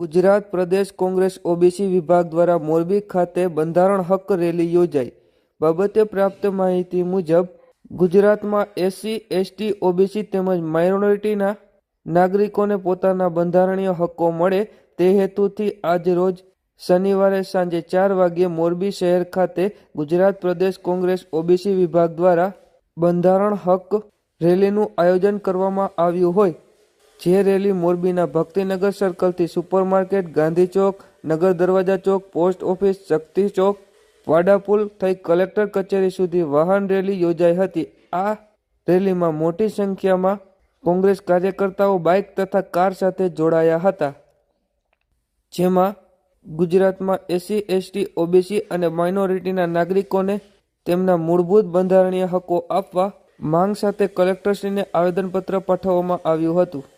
ગુજરાત પ્રદેશ Congress OBC વિભાગ દ્વારા મોરબી ખાતે બંધારણ હક રેલી યોજાઈ. બાબતે પ્રાપ્ત માહિતી મુજબ, ગુજરાતમાં એસસી, એસટી, ઓબીસી તેમજ માઇનોરિટીના નાગરિકોને પોતાના બંધારણીય હક્કો મળે તે હેતુથી આજ રોજ શનિવારે સાંજે ચાર વાગ્યે મોરબી શહેર ખાતે ગુજરાત પ્રદેશ કોંગ્રેસ ઓબીસી વિભાગ દ્વારા બંધારણ હક રેલીનું આયોજન કરવામાં આવ્યું હોય. જે રેલી મોરબીના ભક્તિનગર સર્કલથી સુપરમાર્કેટ, ગાંધી ચોક, નગર દરવાજા ચોક, પોસ્ટ ઓફિસ, શક્તિ ચોક વાડાપુલ થઈ કલેક્ટર કચેરી સુધી વાહન રેલી યોજાઈ હતી. આ રેલીમાં મોટી સંખ્યામાં કોંગ્રેસ કાર્યકર્તાઓ બાઇક તથા કાર સાથે જોડાયા હતા. જેમાં ગુજરાતમાં એસસી, એસટી, ઓબીસી અને માઇનોરિટીના નાગરિકોને તેમના મૂળભૂત બંધારણીય હકો આપવા માંગ સાથે કલેક્ટરશ્રીને આવેદનપત્ર પાઠવવામાં આવ્યું હતું.